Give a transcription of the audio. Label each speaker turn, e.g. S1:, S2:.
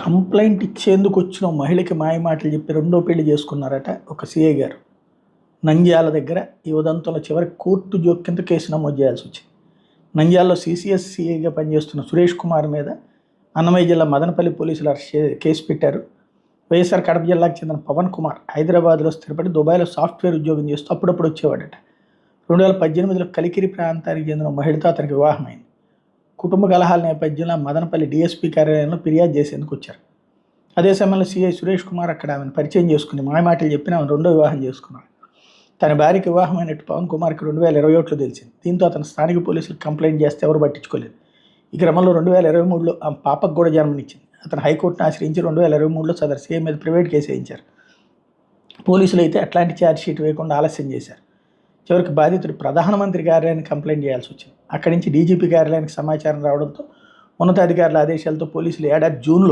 S1: Complaint ఇచ్చేందుకు వచ్చిన మహిళకి మాయమాటలు చెప్పి రెండో పెళ్ళి చేసుకున్నారట ఒక సీఏ గారు. నంద్యాల దగ్గర ఈ ఉదంతంలో చివరి కోర్టు జోక్యంత కేసు నమోదు చేయాల్సి వచ్చింది. నంద్యాలలో సీసీఎస్ సిఐగా పనిచేస్తున్న సురేష్ కుమార్ మీద అన్నమయ్య జిల్లా మదనపల్లి పోలీసులు అరెస్ట్ కేసు పెట్టారు. వైఎస్ఆర్ కడప జిల్లాకు చెందిన పవన్ కుమార్ హైదరాబాద్లో స్థిరపడి దుబాయ్లో సాఫ్ట్వేర్ ఉద్యోగం చేస్తూ అప్పుడప్పుడు వచ్చేవాడట. రెండు వేల పద్దెనిమిదిలో కలికిరి ప్రాంతానికి చెందిన మహిళతో అతనికి వివాహమైంది. కుటుంబ కలహాల నేపథ్యంలో మదనపల్లి డీఎస్పీ కార్యాలయంలో ఫిర్యాదు చేసేందుకు వచ్చారు. అదే సమయంలో సిఐ సురేష్ కుమార్ అక్కడ ఆమెను పరిచయం చేసుకుని మాయమాటలు చెప్పిన ఆమెను రెండో వివాహం చేసుకున్నాడు. తన భార్యకి వివాహమైనట్టు పవన్ కుమార్కి రెండు వేల ఇరవై ఒకటిలో తెలిసింది. దీంతో అతను స్థానిక పోలీసులకు కంప్లైంట్ చేస్తే ఎవరు పట్టించుకోలేదు. ఈ క్రమంలో రెండు వేల ఇరవై మూడులో ఆ పాపకు కూడా జన్మనిచ్చింది. అతను హైకోర్టును ఆశ్రయించి రెండు వేల ఇరవై మూడులో సదరు సీఐ మీద ప్రైవేట్ కేసు వేయించారు. పోలీసులు అయితే అట్లాంటి ఛార్జ్ షీట్ వేయకుండా ఆలస్యం చేశారు. చివరికి బాధితుడు ప్రధానమంత్రి కార్యాన్ని కంప్లైంట్ చేయాల్సి వచ్చింది. అక్కడి నుంచి డీజీపీ కార్యాలయానికి సమాచారం రావడంతో ఉన్నతాధికారుల ఆదేశాలతో పోలీసులు ఏడాది జూన్లో